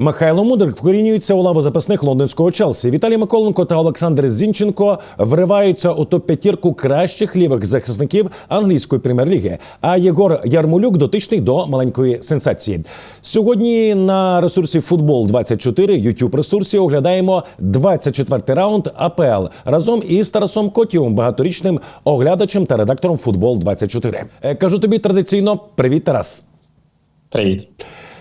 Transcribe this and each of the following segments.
Михайло Мудрик вкорінюється у лаву запасних лондонського Челсі. Віталій Миколенко та Олександр Зінченко вриваються у топ-п'ятірку кращих лівих захисників англійської прем'єр-ліги. А Єгор Ярмолюк дотичний до маленької сенсації. Сьогодні на ресурсі Футбол 24 youtube ресурсі оглядаємо 24-й раунд АПЛ разом із Тарасом Котіум, багаторічним оглядачем та редактором Футбол 24 Е, Кажу тобі традиційно привіт, Тарас. Привіт.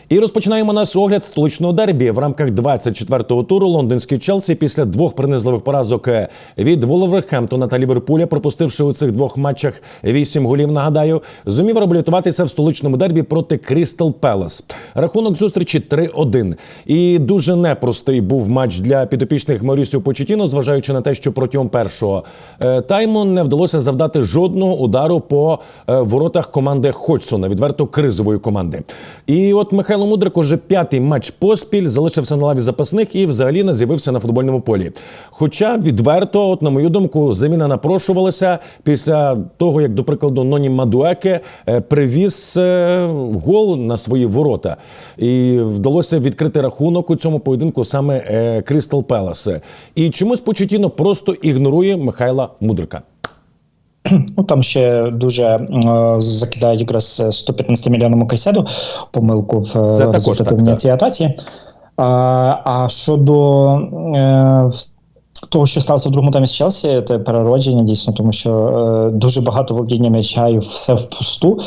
І розпочинаємо наш огляд столичного дербі в рамках 24-го туру. Лондонський Челсі після двох принизливих поразок е, від Волверхемптона та Ліверпуля, пропустивши у цих двох матчах вісім голів. Нагадаю, зумів реабілітуватися в столичному дербі проти Крістал Пелес. Рахунок зустрічі 3-1. І дуже непростий був матч для підопічних Морісів Почетіно, зважаючи на те, що протягом першого е, тайму не вдалося завдати жодного удару по е, воротах команди Ходжсона, відверто кризової команди. І от Михайло Мудрик уже п'ятий матч поспіль залишився на лаві запасних і взагалі не з'явився на футбольному полі. Хоча відверто, от на мою думку, заміна напрошувалася після того, як, до прикладу, Ноні Мадуеке е, привіз е, гол на свої ворота, і вдалося відкрити рахунок у цьому поєдинку саме е, Крістал Пелес. І чомусь Почетіно просто ігнорує Михайла Мудрика. Ну там ще дуже е, закидають якраз 115 мільйонному кайседу помилку в е, результативній так, так. атаці. А, а щодо е, того, що сталося в другому таймі з Челсі, це переродження дійсно, тому що е, дуже багато володіння м'яча і все впусту.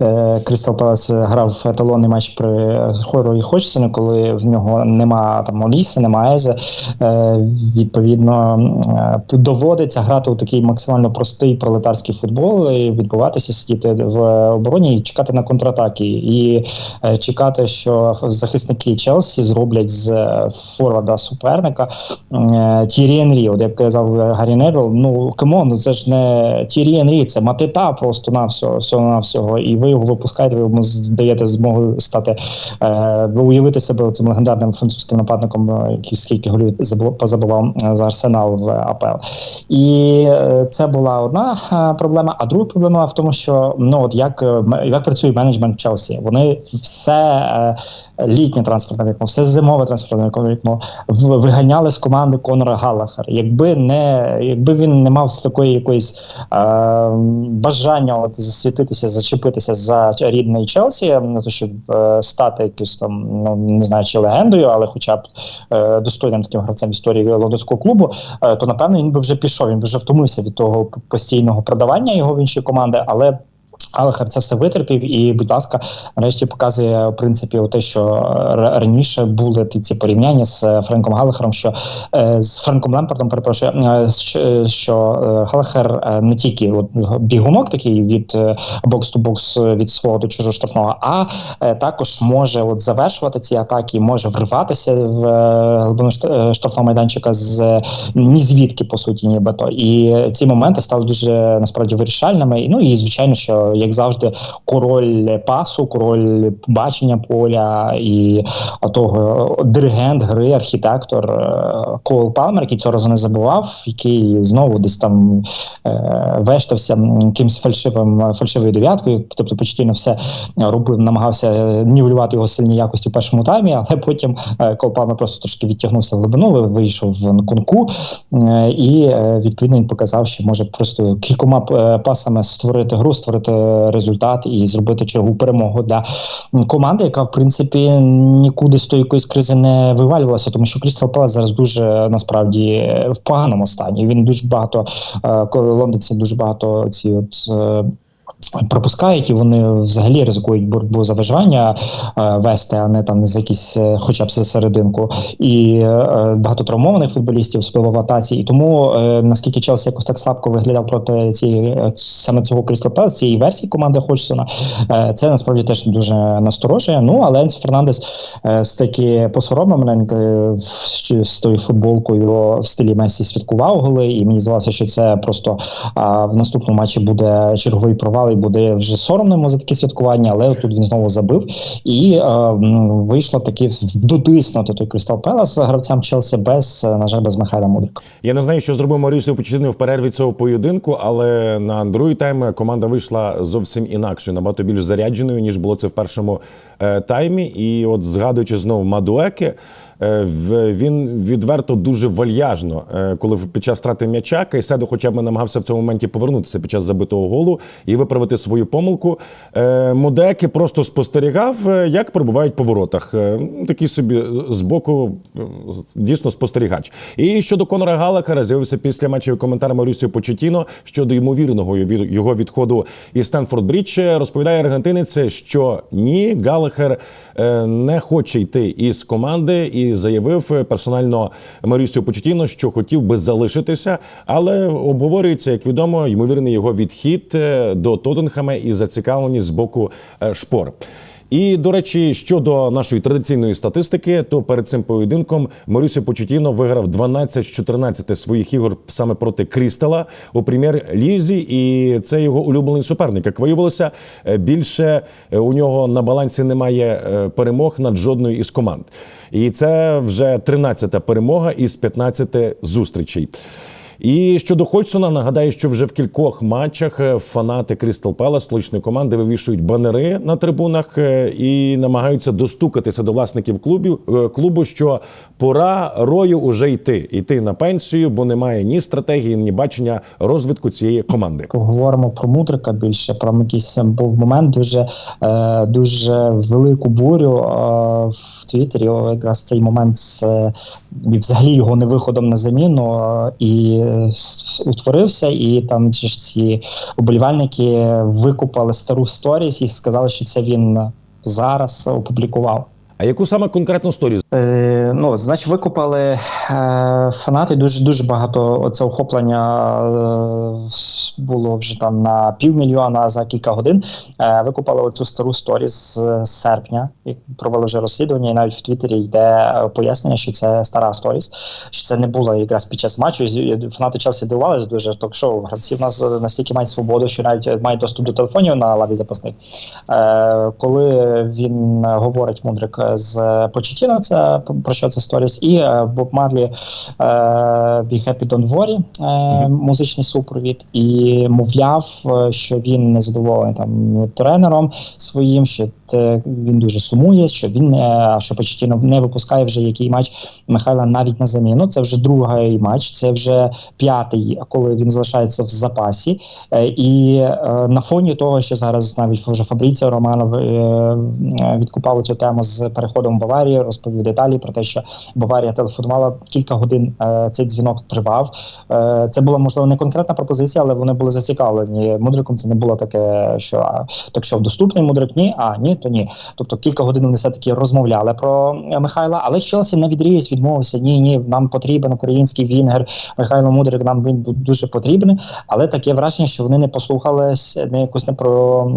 Е, Крістал Пелес грав еталонний матч при Хору і Ходжсону, коли в нього нема там Оліси, нема Езе. Е, відповідно, е, доводиться грати у такий максимально простий пролетарський футбол, і відбуватися, сидіти в обороні і чекати на контратаки, і е, чекати, що захисники Челсі зроблять з е, форварда суперника е, Тірі Енрі. От як казав е, Гаррі Невіл, ну камон, це ж не Тірі Енрі, це матита просто на всього, всього на всього. І ви його випускаєте, ви йому даєте змогу стати е, уявити себе цим легендарним французьким нападником, е, який скільки голів забу- позабував е, за арсенал в АПЛ. І це була одна проблема. А друга проблема в тому, що ну от як, як працює менеджмент Челсі, вони все е, літнє транспортне вікно, все зимове транспортне вікно виганяли з команди Конора Галлахера. Якби не якби він не мав такої якоїсь е, бажання от засвітитися, зачепитися за рідний Челсі, на те, щоб е, стати якось там, ну не знаю, чи легендою, але хоча б е, достойним таким гравцем історії лондонського клубу, е, то напевно він би вже пішов. Він би вже втомився від того постійного продавання його в інші команди, але. Алехар це все витерпів, і, будь ласка, нарешті показує в принципі те, що раніше були ті ці порівняння з е, Френком Галахером, що е, з Френком Лемпардом, перепрошую, е, що- Галахер не тільки от, бігунок такий від бокс ту бокс від свого до чужого штрафного, а також може от завершувати ці атаки, може вриватися в глибину штрафного майданчика з ні звідки, по суті, нібито. І ці моменти стали дуже насправді вирішальними. Ну і звичайно, що як завжди, король пасу, король бачення поля і того диригент гри, архітектор е, Кол Палмер, який цього разу не забував, який знову десь там е, вештався якимось фальшивим фальшивою дев'яткою, тобто постійно все робив, намагався нівелювати його сильні якості в першому таймі, але потім е, Кол Палмер просто трошки відтягнувся в глибину, вийшов на конку, е, і е, відповідно він показав, що може просто кількома е, пасами створити гру, створити результат і зробити чергову перемогу для команди, яка в принципі нікуди з тої якоїсь кризи не вивалювалася, тому що Крістал Пелес зараз дуже насправді в поганому стані. Він дуже багато е, коли лондонці дуже багато ці от. Е, Пропускають і вони взагалі ризикують боротьбу за виживання е, вести, а не там з якісь, е, хоча б серединку, і е, багато травмованих футболістів особливо атаці. І тому е, наскільки Челсі якось так слабко виглядав проти цієї е, саме цього Крістал Пелес, цієї версії команди Ходжсона, е, це насправді теж дуже насторожує. Ну але Енсо Фернандес е, з таки посоромленим е, з- тою футболкою в стилі Месі святкував голи, і мені здавалося, що це просто а, в наступному матчі буде черговий провал. І буде вже соромно йому за такі святкування, але тут він знову забив. І е, вийшло таки дотиснути той Крістал Пелас гравцям Челсі без, е, на жаль, без Михайла Мудрика. Я не знаю, що зробив Марісіо Почетіно в перерві цього поєдинку, але на другий тайм команда вийшла зовсім інакшою, набагато більш зарядженою, ніж було це в першому е, таймі. І от згадуючи знову Мадуеке, в- він відверто дуже вальяжно, е, коли під час втрати м'яча Кайседо хоча б намагався в цьому моменті повернутися під час забитого голу і виправити свою помилку. Е, Модеки просто спостерігав, е, як пробувають по воротах. Е, Такий собі збоку е, дійсно спостерігач. І щодо Конора Галахера з'явився після матчу коментар Марісіо Почетіно щодо ймовірного його відходу із Стенфорд Брідж. Розповідає аргентинець, що ні, Галахер е, не хоче йти із команди і заявив е, персонально Марістю Почетіно, що хотів би залишитися, але обговорюється, як відомо, ймовірний його відхід е, до Тоттенхема і зацікавленість з боку е, шпор. І до речі, щодо нашої традиційної статистики, то перед цим поєдинком Марісіо Почетіно виграв 12 з 14 своїх ігор саме проти Крістала у прем'єр-лізі, і це його улюблений суперник. Як виявилося, е, більше е, у нього на балансі немає е, перемог над жодною із команд. І це вже 13-та перемога із 15 зустрічей. І щодо Ходжсона, нагадаю, що вже в кількох матчах е, фанати Крістал Пелас, столичної команди, вивішують банери на трибунах е, і намагаються достукатися до власників клубів е, клубу, що пора рою уже йти, йти на пенсію, бо немає ні стратегії, ні бачення розвитку цієї команди. Поговоримо про Мудрика більше, про якийсь був момент дуже, дуже велику бурю в Твіттері. Якраз цей момент з і взагалі його не виходом на заміну і утворився, і там ж ці вболівальники викупали стару сторіс і сказали, що це він зараз опублікував. А яку саме конкретну сторію? Е, ну, значить, викупали е, фанати. Дуже дуже багато це охоплення е, було вже там на півмільйона за кілька годин. Е, викупали оцю стару сторіс з серпня. І провели вже розслідування, і навіть в Твіттері йде е, пояснення, що це стара сторіс, що це не було якраз під час матчу. І Фанати Челсі дивувалися дуже. Так що гравці в нас настільки мають свободу, що навіть мають доступ до телефонів на лаві запасних. Е, коли він е, говорить мудрик з Почетіно, це про що це сторіс, і е, Боб Марлі е, Be Happy Don't Worry, е, музичний супровід, і мовляв, е, що він не задоволений там тренером своїм, що він дуже сумує, що він не що Почетіно не випускає вже який матч Михайла навіть на заміну. Це вже другий матч, це вже п'ятий, коли він залишається в запасі. Е, І е, на фоні того, що зараз навіть вже Фабріціо Романов е, е, відкупав цю тему з переходом в Баварії, розповів деталі про те, що Баварія телефонувала кілька годин. е, Цей дзвінок тривав. Е, Це була можливо не конкретна пропозиція, але вони були зацікавлені мудриком. Це не було таке, що так що доступний мудрик ні, а ні, то ні. Тобто кілька годин вони все таки розмовляли про е, Михайла, але Челсі на відріз відмовився. Ні, ні, нам потрібен український вінгер. Михайло Мудрик нам він дуже потрібен. Але таке враження, що вони не послухались, не якось не про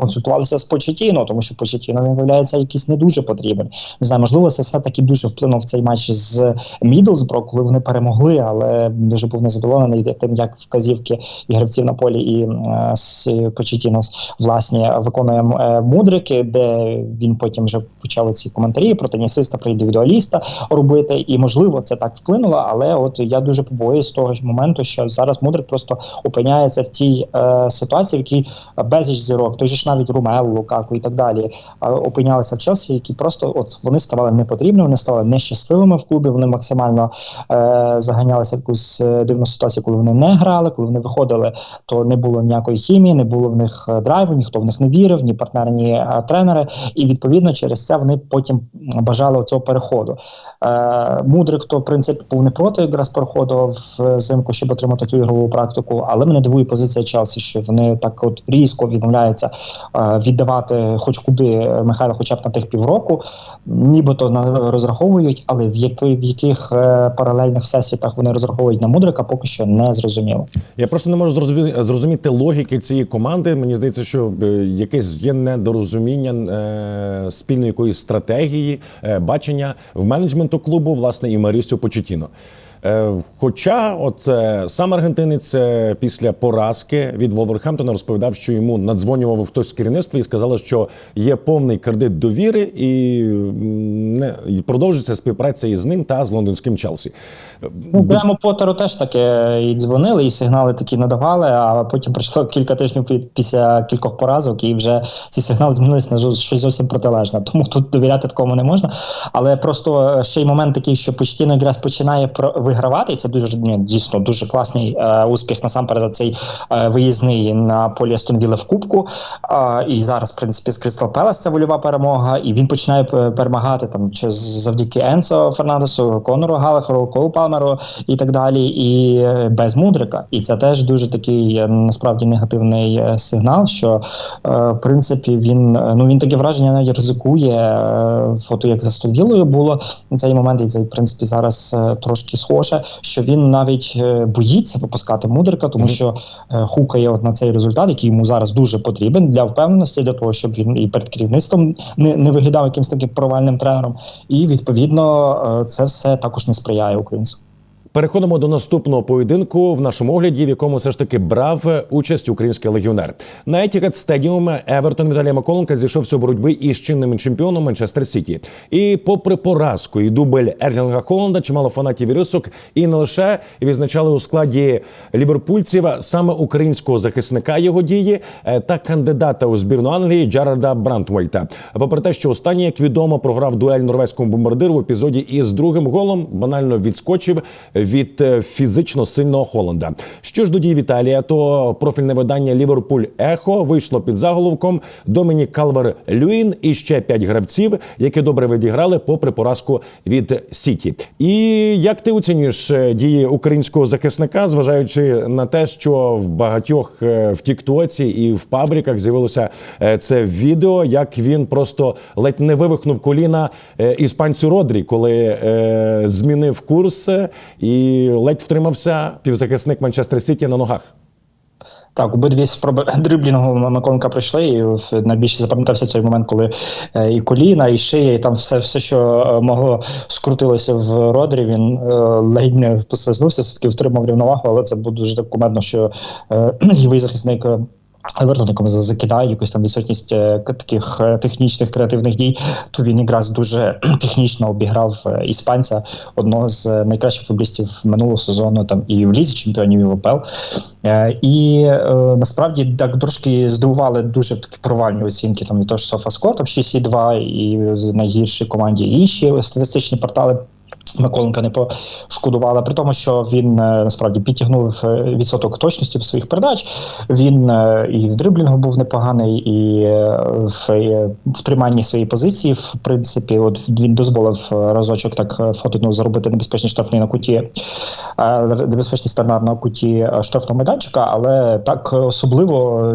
консультувалися з Почетіно, тому що Почетіно він виявляється якийсь не дуже потрібен. Не знаю, можливо, це все таки дуже вплинув цей матч з Мідлсбро, коли вони перемогли, але дуже був незадоволений тим, як вказівки і гравців на полі, і е, з Почетіно власні виконує е, мудрики, де він потім вже почав ці коментарі про тенісиста, про індивідуаліста робити. І можливо це так вплинуло, але от я дуже побоююсь того ж моменту, що зараз мудрик просто опиняється в тій е, ситуації, в якій безліч зірок, той же ж навіть Румел, Лукаку і так далі, е, опинялися в Челсі, які просто от вони ставали непотрібними, вони стали нещасливими в клубі. Вони максимально е, заганялися в якусь е, дивну ситуацію, коли вони не грали, коли вони виходили, то не було ніякої хімії, не було в них е, драйву, ніхто в них не вірив, ні партнери, ні е, тренери. І відповідно через це вони потім бажали цього переходу. Е, Мудрик, то в принципі був не проти якраз переходу взимку, щоб отримати ту ігрову практику. Але мене дивує позиція Челсі, що вони так от різко відмовляються е, віддавати хоч куди Михайла, хоча б на тих півроку, нібито розраховують, але в яких в яких е, паралельних всесвітах вони розраховують на мудрика, поки що не зрозуміло. Я просто не можу зрозуміти, зрозуміти логіки цієї команди. Мені здається, що е, якесь є недорозуміння е, спільної якоїсь стратегії, бачення в менеджменту клубу, власне, і Марісю Почетіно. Е, Хоча, от е, сам аргентинець е, після поразки від Волверхемптона розповідав, що йому надзвонював хтось з керівництва і сказали, що є повний кредит довіри і не продовжується співпраця із ним та з лондонським Челсі. Ну, Грему Поттеру теж таке і дзвонили, і сигнали такі надавали, а потім пройшло кілька тижнів після кількох поразок, і вже ці сигнали змінилися на щось зовсім протилежне. Тому тут довіряти такому не можна. Але просто е, ще й момент такий, що Почтіно Грес починає вигравати, і це дуже ні, дійсно дуже класний е, успіх. Насамперед, цей е, виїзний на полі Астонвіли в Кубку. А, і зараз, в принципі, з Кристал Пелас це вольова перемога, і він починає е, перемагати там чи завдяки Енсо Фернандесу, Конору Галахеру, Колу Палмеру і так далі, і е, без мудрика. І це теж дуже такий е, насправді негативний е, сигнал. Що в принципі він ну він таке враження навіть ризикує. Фото як за Стовілою було на цей момент, і це в принципі зараз трошки схоже, що він навіть боїться випускати мудрика, тому що хукає от на цей результат, який йому зараз дуже потрібен для впевненості, для того, щоб він і перед керівництвом не, не виглядав якимось таким провальним тренером. І відповідно це все також не сприяє українцю. Переходимо до наступного поєдинку в нашому огляді, в якому все ж таки брав участь український легіонер. На Етікет Стедіум Евертон Віталія Маколенка зійшовся у боротьби із чинним чемпіоном Манчестер Сіті. І попри поразку і дубль Ерлінга Холланда, чимало фанатів і рисок, і не лише відзначали у складі ліверпульців саме українського захисника його дії е, та кандидата у збірну Англії Джарарда Брантвейта. Попри те, що останній, як відомо, програв дуель норвезькому бомбардиру в епізоді із другим голом, банально відскочив від е, фізично сильного Холланда. Що ж до дій Віталія, то профільне видання Ліверпуль Ехо вийшло під заголовком Домінік Калвер Люїн і ще п'ять гравців, які добре відіграли попри поразку від Сіті. І як ти оцінюєш е, дії українського захисника, зважаючи на те, що в багатьох е, в Тіктоці і в пабриках з'явилося це відео, як він просто ледь не вивихнув коліна іспанцю Родрі, коли змінив курс і ледь втримався півзахисник Манчестер Сіті на ногах. Так, обидві спроби дриблінгу Маконка пройшли, і найбільше запам'ятався цей момент, коли е, і коліна, і шия, і там все, все що е, могло скрутилося в родрі. Він е, ледь не послизнувся, все-таки втримав рівновагу, але це було дуже так кумедно, що лівий захисник. За- закидає якусь там відсутність е, таких е, технічних креативних дій, то він якраз дуже технічно обіграв е, іспанця, одного з найкращих футболістів минулого сезону, там і в лізі чемпіонів і в АПЛ. Е, І насправді так трошки здивували дуже такі провальні оцінки. Там і то ж Софаскор, там 6,2 і в найгіршій команді і інші статистичні портали. Миколенка не пошкодувала, при тому, що він е, насправді підтягнув е, відсоток точності своїх передач. Він е, і в дриблінгу був непоганий, і в, триманні своєї позиції, в принципі, от він дозволив разочок так фотину заробити небезпечні штрафні на куті, небезпечний старнар на куті штрафного майданчика, але так особливо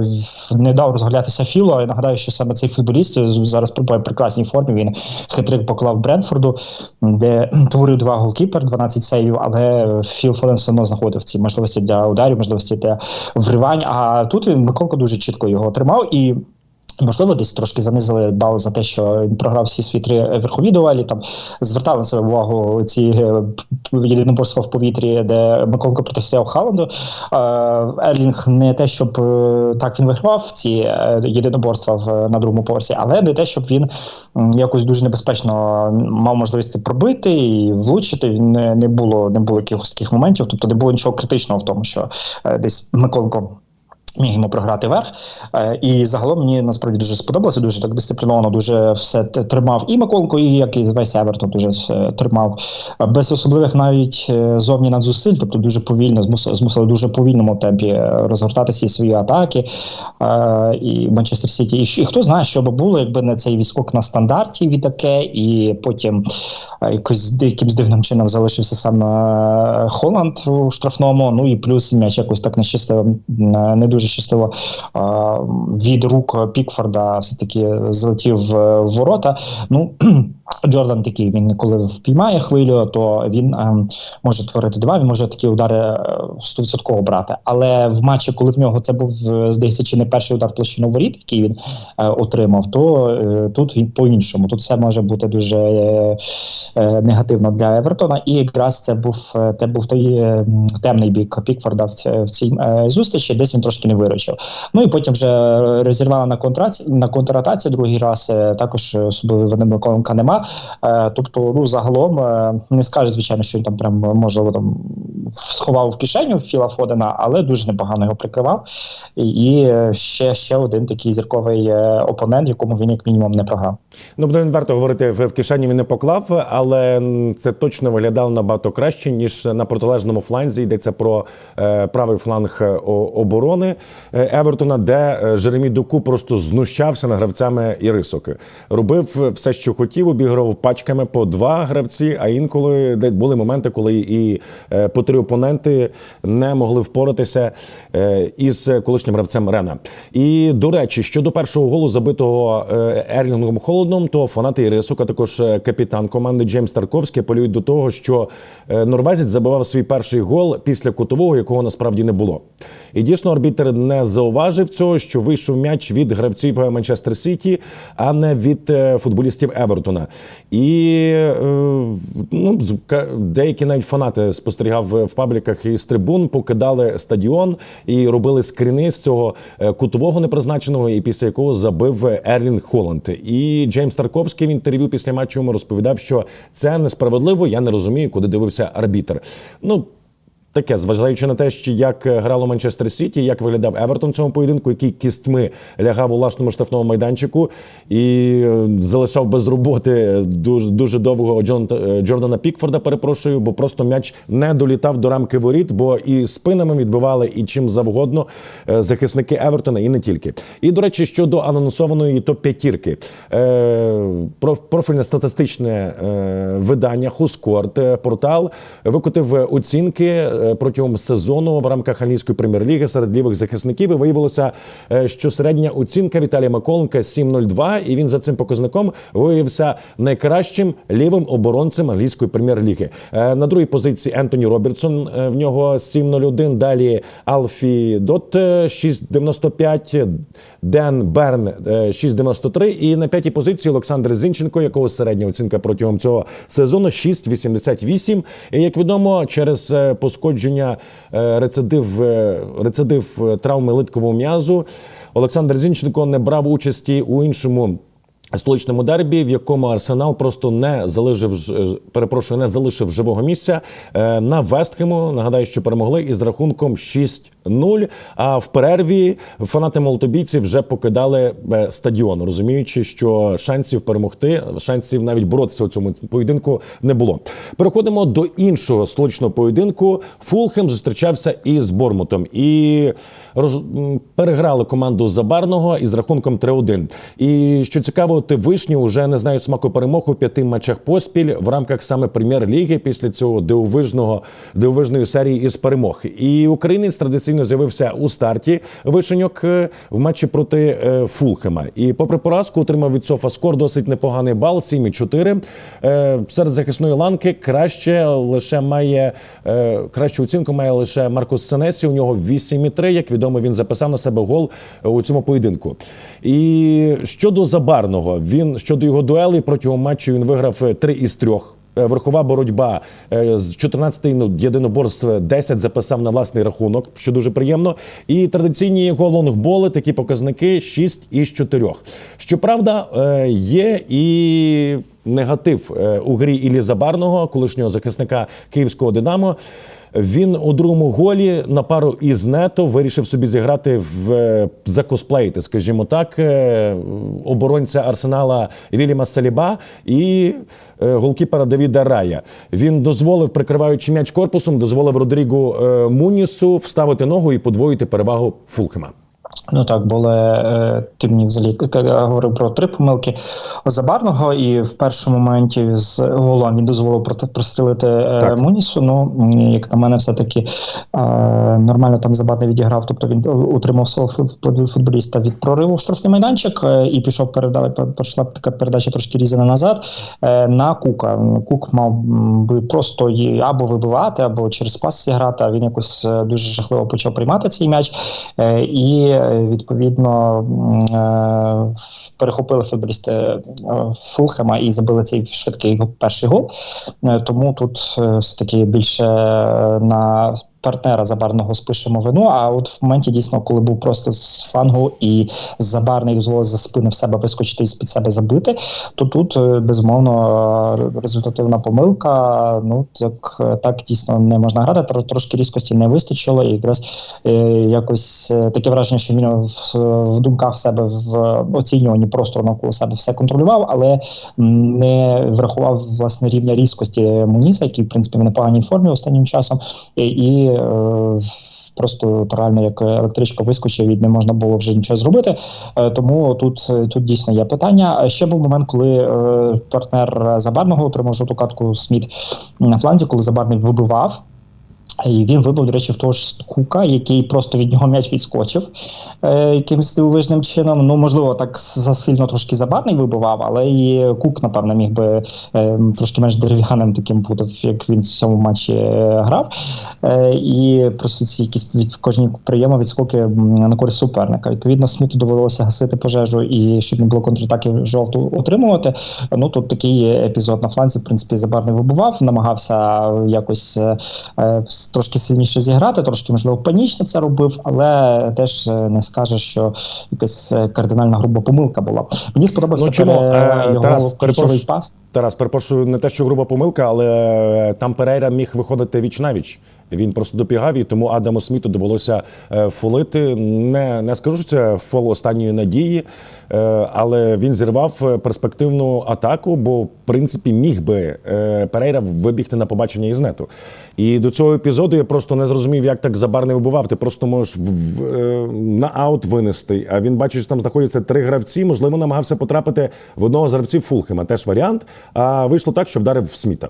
не дав розглядатися Філо. Я нагадаю, що саме цей футболіст зараз в прекрасній формі. Він хитрик поклав Бренфорду, де творив два голкіпер, 12 сейвів, але Філ Фоден все одно знаходив ці можливості для ударів, можливості для вривань. А тут він Миколко дуже чітко його тримав і. Можливо, десь трошки занизили бал за те, що він програв всі свої три верхові дуелі. Там звертали на себе увагу ці е, єдиноборства в повітрі, де Миколко протистояв Халанду. Ерлінг не те, щоб е, так він вигравав ці е, єдиноборства в, на другому поверсі, але не те, щоб він якось дуже небезпечно мав можливість пробити і влучити. Він не, було не було якихось таких моментів, тобто не було нічого критичного в тому, що десь Миколко. Міг йому програти верх, Е, і загалом мені насправді дуже сподобалося. Дуже так дисципліновано, дуже все тримав і Миколко, і як і весь Евертон дуже тримав Е, без особливих навіть е, зовні надзусиль, тобто дуже повільно змусили, дуже повільному темпі е, розгортати свої атаки. І Манчестер Сіті. І, і хто знає, що би було, якби не цей відскок на стандарті від таке, і потім якось якимсь дивним чином залишився саме е, Холланд у штрафному. Ну і плюс м'яч якось так нещасливо не дуже дуже щасливо від рук Пікфорда все-таки залетів е, в ворота. Ну Джордан такий, він коли впіймає хвилю, то він е, може творити два, він може такі удари е, стовідсотково брати. Але в матчі, коли в нього це був, е, здається, чи не перший удар площину воріт, який він е, отримав, то е, тут він по-іншому. Тут все може бути дуже е, е, негативно для Евертона. І якраз це був е, те був той е, темний бік Пікфорда в, ці- в цій е, зустрічі, десь він трошки не виручив. Ну і потім вже розірвала на контраці на контратацію другий раз. е, Також особливо Вадима Миколенка нема. Е, Тобто, ну загалом е, не скаже, звичайно, що він там прям можливо там сховав в кишеню Філа Фодена, але дуже непогано його прикривав. І, і е, ще, ще один такий зірковий е, опонент, якому він як мінімум не програв. Ну, буде відверто говорити, в кишені він не поклав, але це точно виглядало набагато краще, ніж на протилежному фланзі. Йдеться про е, правий фланг оборони Евертона, де Жеремі Доку просто знущався над гравцями Ірисоки. Робив все, що хотів, обіграв пачками по два гравці, а інколи де були моменти, коли і по три опоненти не могли впоратися із колишнім гравцем Рена. І до речі, щодо першого голу забитого е, Ерлінгом Холодном, то фанати Ірисок, а також е, капітан команди Джеймс Тарковський апелюють до того, що е, норвежець забивав свій перший гол після кутового, якого насправді не було. І дійсно арбітр не зауважив цього, що вийшов м'яч від гравців Манчестер Сіті, а не від футболістів Евертона. І ну, деякі навіть фанати спостерігав в пабліках із трибун, покидали стадіон і робили скріни з цього е, кутового непризначеного, і після якого забив Ерлінг Холланд. І Джеймс Тарковський в інтерв'ю після матчу йому розповідав, що це несправедливо. Я не розумію, куди дивився арбітер. Ну. Таке, зважаючи на те, що як е, грало Манчестер Сіті, як виглядав Евертон цьому поєдинку, який кістьми лягав у власному штрафному майданчику і е, залишав без роботи дуже дуже довго Джон, е, Джордана Пікфорда. Перепрошую, бо просто м'яч не долітав до рамки воріт, бо і спинами відбивали, і чим завгодно захисники Евертона, і не тільки. І до речі, щодо анонсованої топ п'ятірки профільне статистичне видання Хускорт портал викотив оцінки протягом сезону в рамках англійської прем'єр-ліги серед лівих захисників. І виявилося, е, що середня оцінка Віталія Маколенка 7,02, і він за цим показником виявився найкращим лівим оборонцем англійської прем'єр-ліги. Е, На другій позиції Ентоні Робертсон. е, В нього 7,01. Далі Алфі Дот е, 6,95, Ден Берн е, 6,93. І на п'ятій позиції Олександр Зінченко, якого середня оцінка протягом цього сезону 6,88. І як відомо, через е, пошкодження е, рецидив, е, рецидив е, травми литкового м'язу Олександр Зінченко не брав участі у іншому. Столичному дербі, в якому Арсенал просто не залишив ж- перепрошую, не залишив живого місця е, на Вестхему. Нагадаю, що перемогли із рахунком 6-0. А в перерві фанати молотобійці вже покидали е, стадіон, розуміючи, що шансів перемогти, шансів навіть боротися у цьому поєдинку не було. Переходимо до іншого столичного поєдинку. Фулхем зустрічався із Бормутом і роз... переграли команду Забарного із рахунком 3-1. І що цікаво, от вишні вже не знають смаку перемог у п'яти матчах поспіль в рамках саме прем'єр-ліги після цього дивовижного дивовижної серії із перемог. І українець традиційно з'явився у старті вишеньок е, в матчі проти е, Фулхема. І попри поразку отримав від Софа Скор досить непоганий бал 7,4. Е, Серед захисної ланки краще лише має кращу оцінку має лише Маркус Сенесі. У нього 8,3. Як відомо, він записав на себе гол у цьому поєдинку. І щодо Забарного, він щодо його дуелей протягом матчу він виграв 3 із 3. Е, Верхова боротьба е, з 14 ну, єдиноборств 10 записав на власний рахунок, що дуже приємно. І традиційні його лонгболи, такі показники 6 із 4. Щоправда, е, є і негатив е, у грі Іллі Забарного, колишнього захисника київського Динамо. Він у другому голі на пару із нето вирішив собі зіграти в за закосплеїти, скажімо так, е, оборонця арсенала Віліма Саліба і е, голкіпера Давіда Рая. Він дозволив, прикриваючи м'яч корпусом, дозволив Родрігу е, Мунісу вставити ногу і подвоїти перевагу Фулхема. Ну так, були е, ти мені взагалі говорив про три помилки Забарного, і в першому моменті з голом він дозволив прострілити е, Так. Мунісу. Ну, як на мене, все-таки е, нормально там Забарний відіграв. Тобто він утримав свого футболіста від прориву в штрафний майданчик і пішов передали. Пішла така передача трошки різана назад на Кука. Кук мав би просто її або вибивати, або через пас зіграти. А він якось дуже жахливо почав приймати цей м'яч. І відповідно е, перехопили футболісти е, Фулхема і забили цей швидкий перший гол. Е, Тому тут е, все-таки більше на партнера забарного спишемо вину. А от в моменті дійсно, коли був просто з флангу і забарний дозволив за спини в себе вискочити і з під себе забити, то тут е, безумовно е, результативна помилка. Ну так, е, так дійсно не можна грати. Трошки різкості не вистачило, і якраз якось таке враження, що він в, в думках себе в оцінюванні просто навколо себе все контролював, але не врахував власне рівня різкості Муніса, який в принципі в непоганій формі останнім часом, і е, просто реально як електричка вискочив і не можна було вже нічого зробити. Е, Тому тут, е, тут дійсно є питання. Ще був момент, коли е, партнер Забарного отримав жовту катку Сміт на фланзі, коли Забарний вибивав. І він вибив, до речі, в того ж Кука, який просто від нього м'яч відскочив е, якимось дивовижним чином. Ну, можливо, так засильно трошки забарний вибивав, але і Кук, напевно, міг би е, трошки менш дерев'яним таким бути, як він в цьому матчі е, грав. Е, і просто ці якісь від кожні прийоми відскоки на користь суперника. Відповідно, Сміту довелося гасити пожежу і щоб не було контратаки жовту отримувати. Ну тут такий епізод на фланці, в принципі, забарний вибував, намагався якось е, е, трошки сильніше зіграти, трошки можливо панічно це робив, але теж е, не скаже, що якась е, кардинальна груба помилка була. Мені сподобався Ну, чому? пере- Е, його Тарас, перепрошую. пас. Тарас, перепрошую, не те, що груба помилка, але там Перейра міг виходити віч навіч. Він просто допігав, і тому Адаму Сміту довелося е, фолити. Не, не скажу, що це фол останньої надії, е, але він зірвав е, перспективну атаку, бо в принципі міг би Перейра вибігти на побачення із нету. І до цього епізоду я просто не зрозумів, як так забарний вибивав. Ти просто можеш в, в, на аут винести. А він бачить, що там знаходяться три гравці. Можливо, намагався потрапити в одного з гравців Фулхема. Теж варіант. А вийшло так, що вдарив в сміта.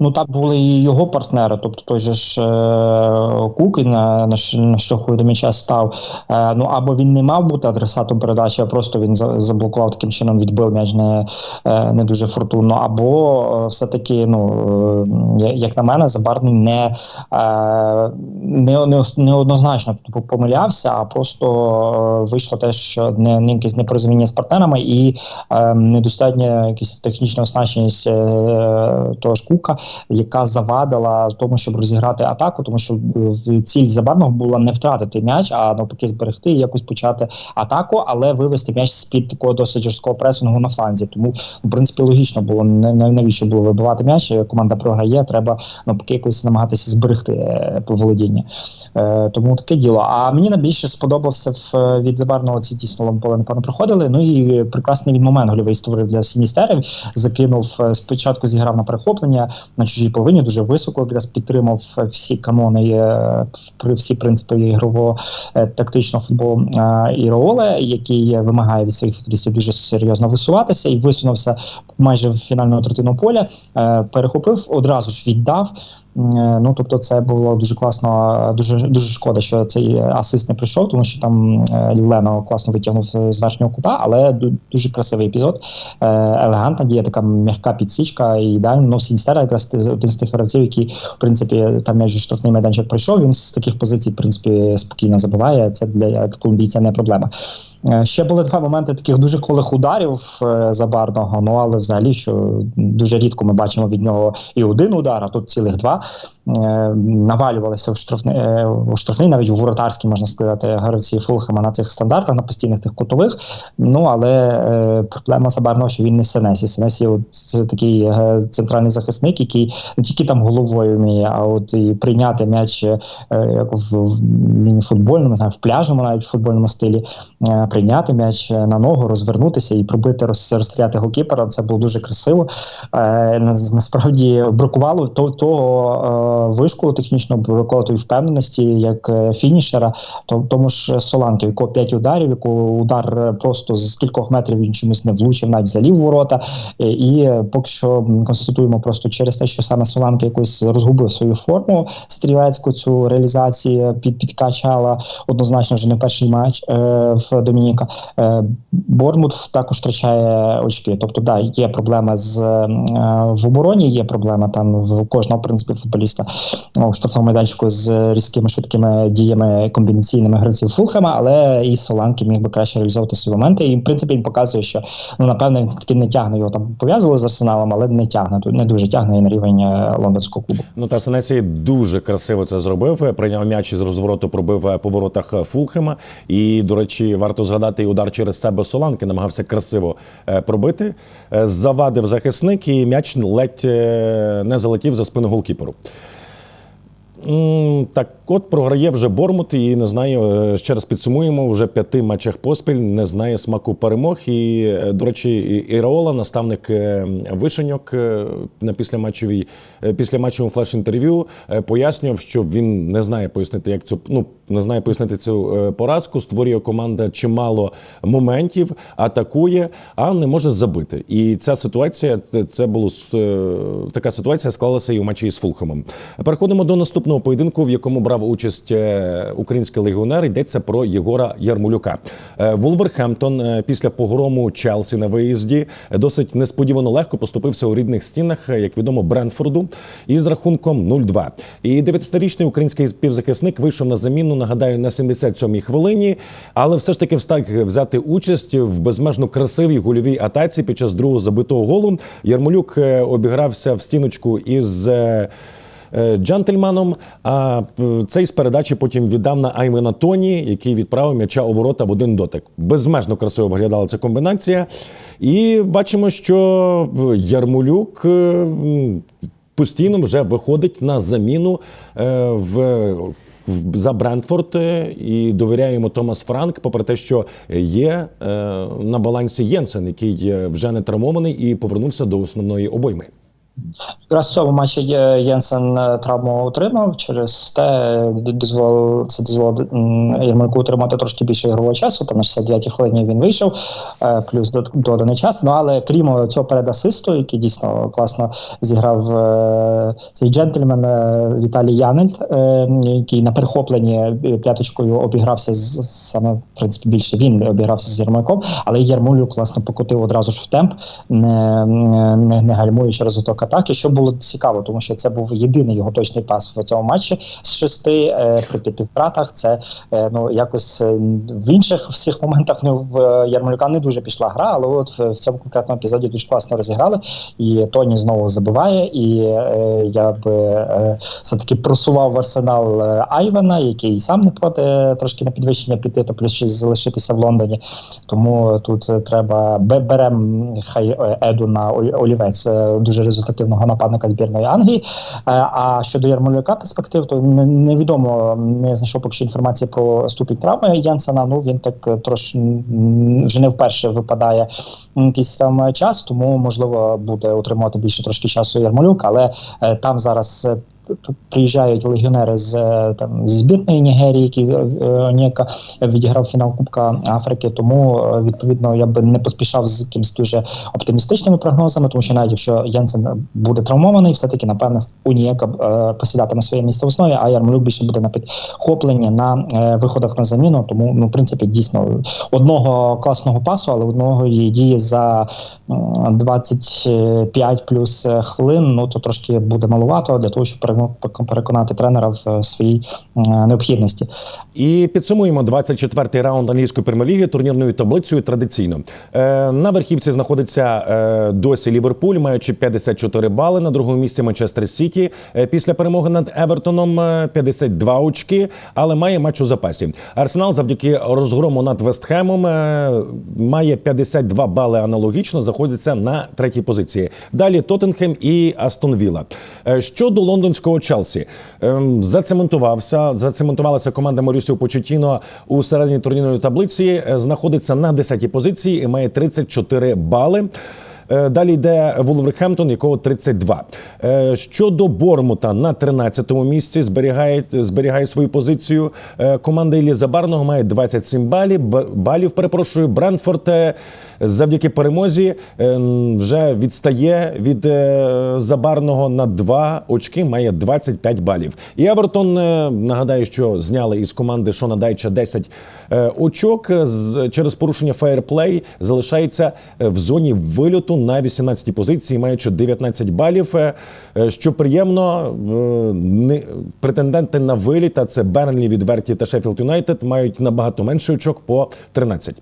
Ну там були і його партнери, тобто той же ж е, Кукін на, на, на шляху до м'яча став. Е, ну або він не мав бути адресатом передачі, а просто він за, заблокував таким чином, відбив м'яч не, е, не дуже фортунно. Або е, все-таки, ну е, як на мене, Забарний не, е, не, не, неоднозначно типу, помилявся, а просто е, вийшло теж не, не якесь непорозуміння з партнерами і е, недостатня якась технічна оснащеність е, того ж Кука, яка завадила тому, щоб розіграти атаку, тому що ціль забарного була не втратити м'яч, а навпаки зберегти і якось почати атаку, але вивести м'яч з під такого досить жорсткого пресингу на фланзі. Тому в принципі логічно було навіщо було вибивати м'яч. Команда програє, треба навпаки якось намагатися зберегти е, володіння. Е, тому таке діло. А мені найбільше сподобався в від забарного ці дійсно ламполи напевно проходили. Ну і прекрасний він момент гольовий створив для сіністерів. Закинув е, спочатку, зіграв на перехоплення на чужій половині, дуже високо якраз підтримав е, всі канони, е, при всі принципи ігрового е, тактичного футболу і Іраоле, який вимагає від своїх футболістів дуже серйозно висуватися і висунувся майже в фінальну третину поля. Перехопив, одразу ж віддав. Е, Ну тобто, це було дуже класно. Дуже дуже шкода, що цей асист не прийшов, тому що там е, Лено класно витягнув з верхнього кута, але дуже красивий епізод. Е, Елегантна діє, така м'яка підсічка і ідеально. Ну, Сіністера якраз один з тих гравців, який в принципі там між штрафний майданчик пройшов. Він з таких позицій, в принципі, спокійно забиває. Це для колумбійця не проблема. Е, Ще були два моменти таких дуже колих ударів е, забарного. Ну але взагалі, що дуже рідко ми бачимо від нього і один удар, а тут цілих два. Е, Навалювалися в штрафний, у штрафний, навіть у воротарський, можна сказати, гравці Фулхема на цих стандартах, на постійних тих кутових. Ну але проблема Забарного, що він не Сенесі. Сенесі це такий центральний захисник, який не тільки там головою вміє, а от і прийняти м'яч як в, в міні-футбольному, не знаю, в пляжному, навіть в футбольному стилі, прийняти м'яч на ногу, розвернутися і пробити розстріляти голкіпера. Це було дуже красиво. Е, насправді бракувало то- того е, вишколу технічного бракоту і впевненості як е, фінішера, тому ж Соланки, якого 5 ударів, якого удар е, просто з кількох метрів він чомусь не влучив, навіть залів ворота. Е, І е, поки що констатуємо просто через те, що саме Соланки якось розгубив свою форму стрілецьку цю реалізацію під підкачала однозначно вже не перший матч е, в Домініка. Е, Бормут також втрачає очки. Тобто, да, є проблема з е, в обороні, є проблема там в кожного в принципі футболіста ну, в штрафному майданчику з різкими швидкими діями комбінаційними гравців Фулхема, але і Соланки міг би краще реалізовувати свої моменти. І в принципі він показує, що ну напевне він таки не тягне його там пов'язували з арсеналом, але не тягне не дуже тягне і на рівень е, лондонського клубу. Ну та Сенесі дуже красиво це зробив. Е, Прийняв м'яч із розвороту, пробив по воротах Фулхема. І, до речі, варто згадати і удар через себе Соланки. Намагався красиво е, пробити. Е, Завадив захисник, і м'яч ледь е, не залетів за спину голкіперу. Так, от програє вже Бормут і не знаю. е, Ще раз підсумуємо вже п'яти матчах поспіль. Не знає смаку перемог. І, е, до речі, Іраола, наставник е, Вишеньок на післяматчевій післяматчевому флеш-інтерв'ю пояснював, що він не знає пояснити, як цю ну не знає пояснити цю поразку. Створює команда чимало моментів, атакує, а не може забити. І ця ситуація це- було така ситуація склалася і у матчі із Фулхемом. Переходимо до наступного поєдинку, в якому брав участь е, український легіонер. Йдеться про Єгора Ярмолюка. Е, Вулверхемптон е, після погрому Челсі на виїзді досить несподівано легко поступився у рідних стінах, як відомо, Бренфорду із рахунком 0-2. І 19-річний український півзахисник вийшов на заміну. Нагадаю, на 77-й хвилині, але все ж таки встиг взяти участь в безмежно красивій гольовій атаці під час другого забитого голу. Ярмолюк обігрався в стіночку із. Е, Джентльменом, а цей з передачі потім віддав на Айвена Тоні, який відправив м'яча у ворота в один дотик. Безмежно красиво виглядала ця комбінація. І бачимо, що е, Ярмолюк е, постійно вже виходить на заміну в. За Брентфорд і довіряємо Томас Франк, попри те, що є на балансі Єнсен, який вже не травмований і повернувся до основної обойми. Якраз в цьому матчі Єнсен е, травму отримав. Через те е, дозволив це дозволило Єрмаку отримати трошки більше ігрового часу. Там на 69-й хвилині він вийшов, е, плюс доданий час. Ну але крім цього передасисту, який дійсно класно зіграв е, цей джентльмен е, Віталій Янельт, е, який на перехопленні е, п'яточкою обігрався з саме в принципі більше він обігрався з Єрмаком, але Єрмолюк класно покотив одразу ж в темп, не, не, не гальмуючи розвиток атаки, що було цікаво, тому що це був єдиний його точний пас в цьому матчі з шести е, при п'яти втратах. Це е, ну якось е, в інших всіх моментах ну, в е, Ярмолюка не дуже пішла гра, але от в, в цьому конкретному епізоді дуже класно розіграли. І Тоні знову забиває. І е, я би е, все-таки просував в арсенал е, Айвена, який сам не проти трошки на підвищення піти, та плюс залишитися в Лондоні. Тому тут треба бе- берем хай Еду на олівець дуже результативного нападника збірної Англії. Е, А щодо Ярмолюка перспектив, то не- невідомо не знайшов поки що інформації про ступінь травми Янсена. Ну він так е, трошки вже не вперше випадає якийсь там час, тому можливо буде отримувати більше трошки часу Ярмолюк, але е, там зараз. Е, приїжджають легіонери з е, там з збірної Нігерії, які е, е, Ніяка відіграв фінал Кубка Африки. Тому е, відповідно я би не поспішав з якимись дуже оптимістичними прогнозами, тому що навіть якщо Єнсен буде травмований, все таки напевне Унієка е, посідатиме своє місце в основі, а Ярмолюк більше буде на підхопленні на е, виходах на заміну. Тому ну в принципі дійсно одного класного пасу, але одного її дії за м, 25 плюс е, хвилин. Ну то трошки буде малувато для того, щоб переконати тренера в е, своїй е, необхідності. І підсумуємо 24-й раунд англійської прем'єр-ліги турнірною таблицею традиційно. Е, на верхівці знаходиться досі Ліверпуль, маючи 54 бали. На другому місці Манчестер Сіті після перемоги над Евертоном е, 52 очки, але має матч у запасі. Арсенал завдяки розгрому над Вестхемом має 52 бали аналогічно, знаходиться на третій позиції. Далі Тоттенхем і Астон Вілла. Е, Щодо лондонського Челсі, ем, зацементувався, зацементувалася команда Морісіо Почетіно у середині турнірної таблиці, е, знаходиться на 10-й позиції і має 34 бали. Е, Далі йде Вулверхемптон, якого 32. Е, Щодо Бормута на 13-му місці зберігає, зберігає свою позицію. Е, Команда Іллі Забарного має 27 балів. Балів. Перепрошую, Бренфорд завдяки перемозі вже відстає від Забарного на 2 очки, має 25 балів. І Евертон нагадаю, що зняли із команди Шона Дайча 10 е, очок через порушення фейерплей залишається в зоні вильоту на 18-й позиції, маючи 19 балів. Е, е, Що приємно, е, не- претенденти на виліт, а це Бернлі, Відверті та Шеффілд Юнайтед, мають набагато менше очок по 13.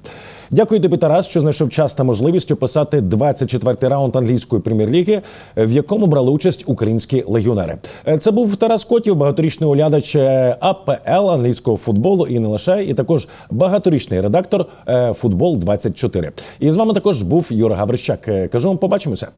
Дякую тобі, Тарас, що знайшов час та можливість описати 24-й раунд англійської прем'єр-ліги, в якому брали участь українські легіонери. Е, Це був Тарас Котів, багаторічний оглядач е, АПЛ англійського футболу і не лише, і також багаторічний редактор е, Футбол 24 І з вами також був Юра Гаврищак. Кажу вам, побачимося.